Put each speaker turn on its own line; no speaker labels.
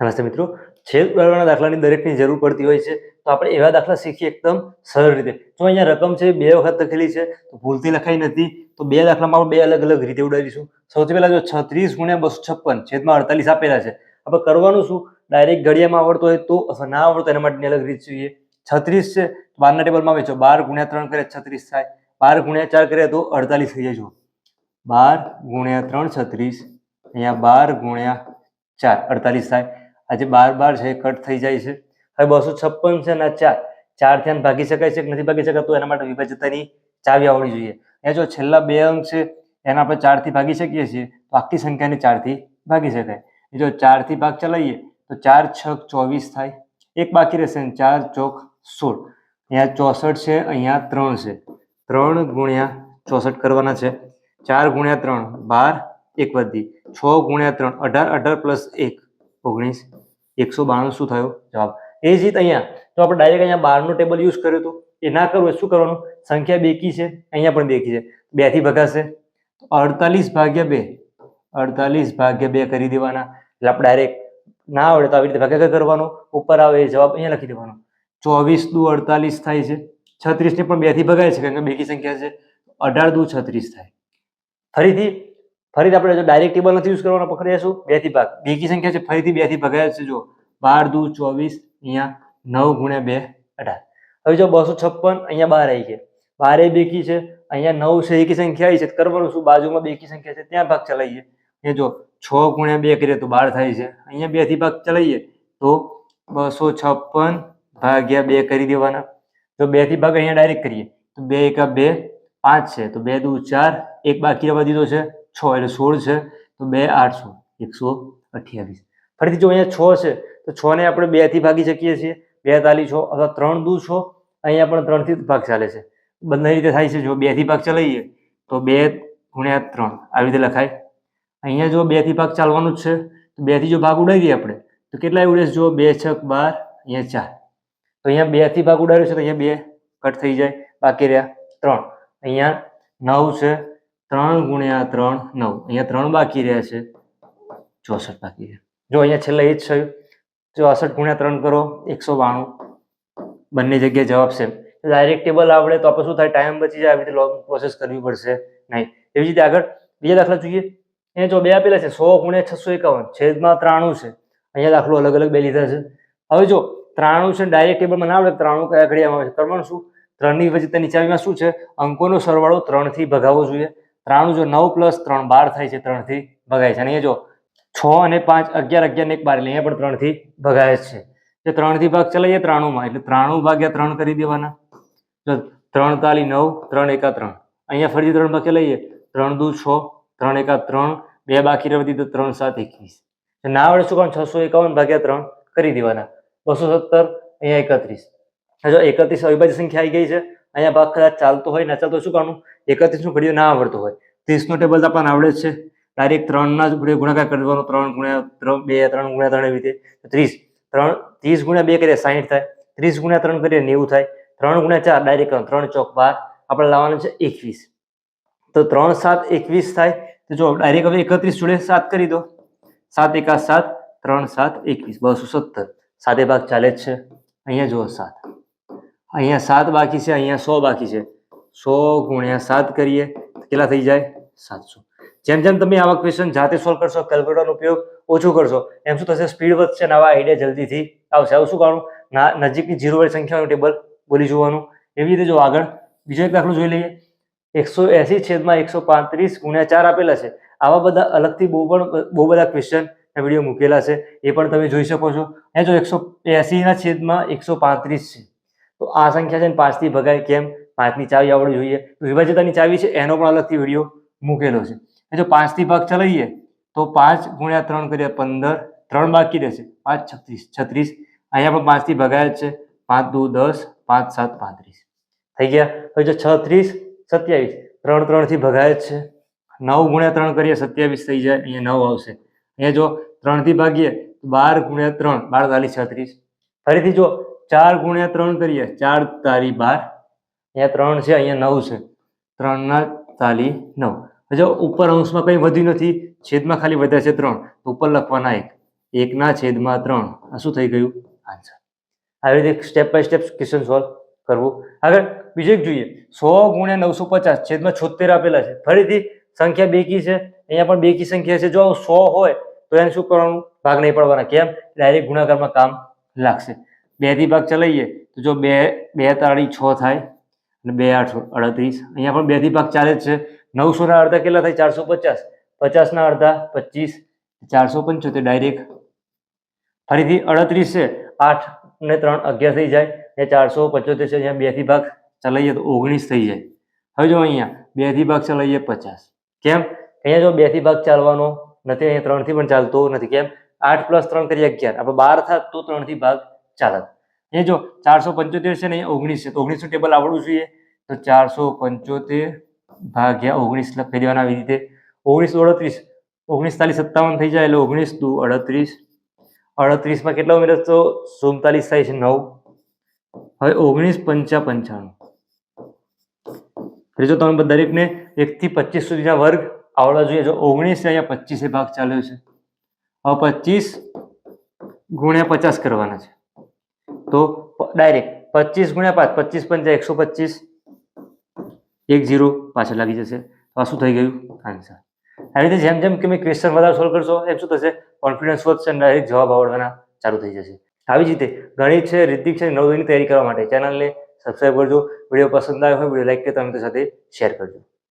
નમસ્તે મિત્રો. છેદ ઉડાડવાના દાખલાની દરેકની જરૂર પડતી હોય છે. તો આપણે એવા દાખલા શીખીએ એકદમ સરળ રીતે. જો અહીંયા રકમ છે બે વખત લખેલી છે, તો ભૂલથી લખાઈ નથી. તો બે દાખલામાં આપણે બે અલગ અલગ રીતે ઉડાડીશું. સૌથી પહેલા જો છત્રીસ ગુણ્યા બસો છપ્પન છેદમાં અડતાલીસ આપેલા છે. આપણે કરવાનું શું? ડાયરેક્ટ ઘડિયામાં આવડતો હોય તો અથવા ના આવડતો એના માટેની અલગ રીત જોઈએ. છત્રીસ છે બારના ટેબલમાં વેચો. બાર ગુણ્યા ત્રણ કરે છત્રીસ થાય. બાર ગુણ્યા ચાર કરે તો અડતાલીસ થઈ જાય. જો બાર ગુણ્યા ત્રણ છત્રીસ. અહીંયા બાર ગુણ્યા ચાર અડતાલીસ થાય. આજે બાર બાર છે એ કટ થઈ જાય છે. હવે બસો છપ્પન છે ને ચાર ચારથી ભાગી શકાય છે કે નથી ભાગી શકાતું એના માટે વિભાજ્યતાની ચાવી આવડવી જોઈએ. અહીંયા જો છેલ્લા બે અંક છે, એના આપણે ચારથી ભાગી શકીએ છીએ, તો આખી સંખ્યાને ચારથી ભાગી શકાય. એ જો ચારથી ભાગ ચલાવીએ, તો ચાર છક ચોવીસ થાય. એક બાકી રહેશે ને ચાર ચોક સોળ. અહીંયા ચોસઠ છે, અહીંયા ત્રણ છે. ત્રણ ગુણ્યા ચોસઠ કરવાના છે. ચાર ગુણ્યા ત્રણ, બાર, એક વધી. છ ગુણ્યા ત્રણ, અઢાર અઢાર પ્લસ એક. ઓગણીસ, એકસો બાણું શું થયો? જવાબ, એ જ રીત અહીંયા, તો આપણે ડાયરેક્ટ અહીંયા બારનું ટેબલ યુઝ કર્યું હતું. એ ના કરવું શું કરવાનું? સંખ્યા બેકી છે, અહીંયા પણ બેકી છે. બેથી ભગાશે. અડતાલીસ ભાગ્યા બે, અડતાલીસ ભાગ્યા બે કરી દેવાના. એટલે આપણે ડાયરેક્ટ ના આવડે તો આવી રીતે ભાગાકાર કરવાનો. ઉપર આવે એ જવાબ અહીંયા લખી દેવાનો. ચોવીસ દુ અડતાલીસ થાય છે. છત્રીસ ને પણ બેથી ભગાય છે, કારણ કે બેકી સંખ્યા છે. અઢાર દુ છત્રીસ થાય. ફરીથી ફરીથી આપણે જો ડાયરેક્ટ ટેબલ નથી યુઝ કરવાનો પકડીશું બેથી ભાગ. બેકી સંખ્યા છે, ફરીથી બેથી ભગાય છે જો બાર, દુ, ચોવીસ, અહીંયા નવ ગુણ્યા બે, અઢાર. હવે જો બસો છપ્પન અહીંયા બાર આવી છે બાર બેકી છે, અહીંયા નવ છે, એકી સંખ્યા આવી છે. કરવાનું શું? બાજુમાં બેકી સંખ્યા છે, ત્યાં ભાગ ચલાવીએ. એ જો છ ગુણ્યા બે કરીએ તો બાર થાય છે. અહીંયા બેથી ભાગ ચલાવીએ તો બસો છપ્પન ભાગ્યા બે કરી દેવાના. જો બેથી ભાગ અહીંયા ડાયરેક્ટ કરીએ. તો બે એકા બે, પાંચ છે. તો બે દુ ચાર, એક બાકી આવવા દીધો છે. છ એટલે સોળ છે, તો બે આઠસો એકસો અઠ્યાવીસ. ફરીથી જો અહીંયા છ છે, તો છ ને આપણે બેથી ભાગી શકીએ છીએ. બે તાલી છ અથવા ત્રણ દુ છ, અહીંયા પણ ત્રણથી ભાગ ચાલે છે. બંને રીતે થાય છે, જો બેથી ભાગ ચલાવીએ, તો બે ગુણ્યા ત્રણ, આવી રીતે લખાય. અહીંયા જો બેથી ભાગ ચાલવાનું જ છે, તો બેથી જો ભાગ ઉડાવી દઈએ આપણે, તો કેટલા ઉડે જો બે છક બાર, અહીંયા ચાર. તો અહીંયા બેથી ભાગ ઉડાડ્યો છે, તો અહીંયા બે કટ થઈ જાય. બાકી રહ્યા ત્રણ. અહીંયા નવ છે ત્રણ ગુણ્યા ત્રણ નવ. અહીંયા ત્રણ બાકી રહ્યા છે. ચોસઠ બાકી રહ્યા જો અહીંયા છેલ્લે એ જ થયું. ચોસઠ ગુણ્યા ત્રણ કરો, એકસો બાણું. બંને જગ્યાએ જવાબ છે ડાયરેક્ટ ટેબલ આવડે તો આપણે શું થાય? ટાઈમ બચી જાય, આવી રીતે લોંગ પ્રોસેસ કરવી પડશે નહીં. એવી રીતે આગળ બીજા દાખલા જોઈએ. અહીંયા જો બે આપેલા છે, સો ગુણ્યા છસો એકાવન, છેદમાં ત્રાણું છે. અહીંયા દાખલો અલગ અલગ બે લીધા છે. હવે જો ત્રાણું છે ડાયરેક્ટ ટેબલમાં ના આવડે ત્રાણું કયા ઘડિયામાં આવે છે? કરવાનું શું? ત્રણની વચ્ચે નીચાવીમાં શું છે? અંકોનો સરવાળો ત્રણથી ભગાવવો જોઈએ. ત્રાણું જો નવ પ્લસ ત્રણ બાર થાય છે ત્રણથી ભગાય છે. અને અહીંયા જો છ અને પાંચ અગિયાર અગિયાર ને એક બાર અહીંયા પણ ત્રણથી ભગાય છે. જે ત્રણથી ભાગ ચલાવીએ ત્રાણુંમાં, એટલે ત્રાણું ભાગ્યા ત્રણ કરી દેવાના. જો ત્રણ તાલી નવ, ત્રણ એકા ત્રણ. અહીંયા ફરીથી ત્રણ ભાગ ચલાવીએ. ત્રણ દુ છ, ત્રણ એકા ત્રણ, બે બાકી રહેતી તો ત્રણ સાત એકવીસ. ના આવડે શું કામ? છસો એકાવન ભાગ્યા ત્રણ કરી દેવાના. બસો સત્તર, અહીંયા એકત્રીસ. જો એકત્રીસ અવિભાજ્ય સંખ્યા આવી ગઈ છે. અહીંયા ભાગ કદાચ ચાલતો હોય, ના ચાલતો શું કરવાનું? એકત્રીસનું ઘડિયો ના આવડતો હોય. ત્રીસનું ટેબલ આપણને આવડે છે. તારીખ ત્રણના જ ઘડિયો ગુણાકાર કરી દેવાનો ત્રણ ગુણ્યા ત્રણ, બે, ત્રણ ગુણ્યા ત્રણ એવી રીતે. ત્રીસ, ત્રણ, ત્રીસ ગુણ્યા બે કરીએ સાહીઠ થાય. ત્રીસ ગુણ્યા ત્રણ કરીએ નેવું થાય. ત્રણ ગુણ્યા ચાર ડાયરેક્ટ ત્રણ ચોક બાર. આપણે લાવવાનું છે એકવીસ. તો ત્રણ, સાત, એકવીસ થાય. તો જો ડાયરેક્ટ હવે એકત્રીસ જોડે સાત કરી દો. સાત એકા સાત, ત્રણ, સાત, એકવીસ. બસો સત્તર. સાતે ભાગ ચાલે જ છે. અહીંયા જુઓ સાત. અહીંયા સાત બાકી છે, અહીંયા સો બાકી છે. સો ગુણ્યા સાત કરીએ કેટલા થઈ જાય? સાતસો. જેમ જેમ તમે આવા ક્વેશ્ચન જાતે સોલ્વ કરશો કેલ્ક્યુલેટરનો ઉપયોગ ઓછો કરશો, એમ શું થશે? સ્પીડ વધશે નવા આઈડિયા જલ્દીથી આવશે. આવું શું કરવાનું? નજીકની જીરો વાળી સંખ્યાનું ટેબલ બોલી જોવાનું. એવી રીતે જો આગળ બીજો એક દાખલો જોઈ લઈએ. એકસો એસી છેદમાં એકસો પાંત્રીસ ગુણ્યા ચાર આપેલા છે. આવા બધા અલગથી બહુ પણ, બહુ બધા ક્વેશ્ચન વીડિયો મૂકેલા છે. એ પણ તમે જોઈ શકો છો. એ જો એકસો એસીના છેદમાં એકસો પાંત્રીસ છે. તો આ સંખ્યા છે ને પાંચથી ભગાય કેમ? પાંચની ચાવી આવડવી જોઈએ. તો વિભાજ્યતાની ચાવી છે, એનો પણ અલગથી વીડિયો મૂકેલો છે. જો પાંચથી ભાગ ચલાવીએ, તો પાંચ ગુણ્યા ત્રણ કરીએ પંદર, ત્રણ બાકી રહેશે. પાંચ છત્રીસ છત્રીસ. અહીંયા પણ પાંચથી ભગાય જ છે. પાંચ દુ દસ, પાંચ સાત, પાંત્રીસ. થઈ ગયા. હવે જો છત્રીસ, સત્યાવીસ. ત્રણ ત્રણથી ભગાય જ છે. નવ ગુણ્યા ત્રણ કરીએ, સત્યાવીસ થઈ જાય. અહીંયા નવ આવશે. અહીંયા જો ત્રણથી ભાગીએ બાર ગુણ્યા ત્રણ, બાર ચાલીસ છત્રીસ. ફરીથી જો ચાર ગુણ્યા ત્રણ કરીએ. ચાર તારી બાર. અહીંયા ત્રણ છે અહીંયા નવ છે. ત્રણના તાલી નવ. જો ઉપર અંશમાં કંઈ વધ્યું નથી. છેદમાં ખાલી વધ્યા છે ત્રણ. તો ઉપર લખવાના એક. એકના છેદમાં ત્રણ. આ શું થઈ ગયું? આન્સર. આવી રીતે step by step question solve કરવું. આગળ બીજું એક જોઈએ. સો ગુણ્યા નવસો પચાસ છેદમાં છોતેર આપેલા છે. ફરીથી સંખ્યા બેકી છે. અહીંયા પણ બેકી સંખ્યા છે. જો સો હોય તો એને શું કરવાનું? ભાગ નહીં પડવાના. કેમ? ડાયરેક્ટ ગુણાકારમાં કામ લાગશે. બેથી ભાગ ચલાવીએ, તો જો બે બે તાળી છ થાય અને બે આઠ અડત્રીસ. અહીંયા પણ બેથી ભાગ ચાલે જ છે. નવસોના અડધા કેટલા થાય? ચારસો પચાસ. પચાસના અડધા પચીસ. ચારસો પંચોતેર ડાયરેક્ટ. ફરીથી અડત્રીસ છે. આઠ ને ત્રણ અગિયાર થઈ જાય. એ ચારસો પંચોતેર છે. અહીંયા બેથી ભાગ ચલાવીએ તો ઓગણીસ થઈ જાય. હવે જો અહીંયા બેથી ભાગ ચલાવીએ પચાસ. કેમ? અહીંયા જો બેથી ભાગ ચાલવાનો નથી, અહીંયા ત્રણથી પણ ચાલતો નથી. કેમ? આઠ પ્લસ ત્રણ કરી અગિયાર. આપણે બાર થાત તો ત્રણથી ભાગ ચાલત એ જો ચારસો પંચોતેર છે ને અહીંયા ઓગણીસ છે, તો ઓગણીસનું ટેબલ આવડવું જોઈએ. તો ચારસો પંચોતેર ભાગ્યા ઓગણીસ લખી દેવાના આવી રીતે. ઓગણીસ દુ અડત્રીસ. ઓગણીસ તાલીસ સત્તાવન થઈ જાય એટલે ઓગણીસ દુ અડત્રીસ. અડત્રીસમાં કેટલા ઉમેરે તો સુડતાલીસ થાય છે નવ. હવે ઓગણીસ પંચા પંચાણું. ત્રીજો તમે દરેકને એકથી પચીસ સુધીના વર્ગ આવડવા જોઈએ. જો ઓગણીસ અહીંયા પચીસે ભાગ ચાલ્યો છે. હવે પચીસ ગુણ્યા પચાસ કરવાના છે. તો ડાયરેક્ટ પચીસ ગુણ્યા પાંચ, પચીસ પંચા એકસો પચીસ. એક જીરો પાછળ લાગી જશે. તો આ શું થઈ ગયું? આન્સર આ રીતે જેમ જેમ તમે ક્વેશ્ચન વધારે સોલ્વ કરશો, એમ શું થશે? કોન્ફિડન્સ વધશે અને ડાયરેક્ટ જવાબ આવડવાના ચાલુ થઈ જશે. આવી જ રીતે ગણિત છે રીતિક છે નવદોની તૈયારી કરવા માટે ચેનલને સબસ્ક્રાઈબ કરજો. વીડિયો પસંદ આવ્યો હોય, વીડિયો લાઈક કે તમે સાથે શેર કરજો.